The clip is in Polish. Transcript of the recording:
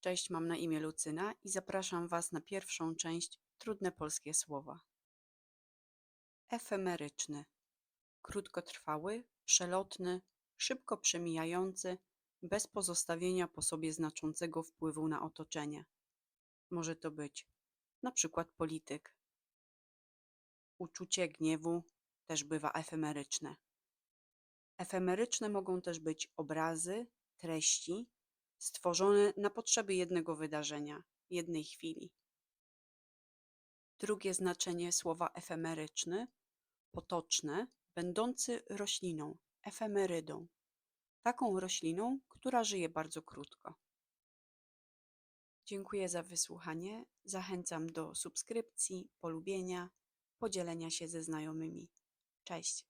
Cześć, mam na imię Lucyna i zapraszam Was na pierwszą część Trudne polskie słowa. Efemeryczny. Krótkotrwały, przelotny, szybko przemijający, bez pozostawienia po sobie znaczącego wpływu na otoczenie. Może to być na przykład polityk. Uczucie gniewu też bywa efemeryczne. Efemeryczne mogą też być obrazy, treści stworzone na potrzeby jednego wydarzenia, jednej chwili. Drugie znaczenie słowa efemeryczny potoczne, będący rośliną, efemerydą. Taką rośliną, która żyje bardzo krótko. Dziękuję za wysłuchanie. Zachęcam do subskrypcji, polubienia, podzielenia się ze znajomymi. Cześć.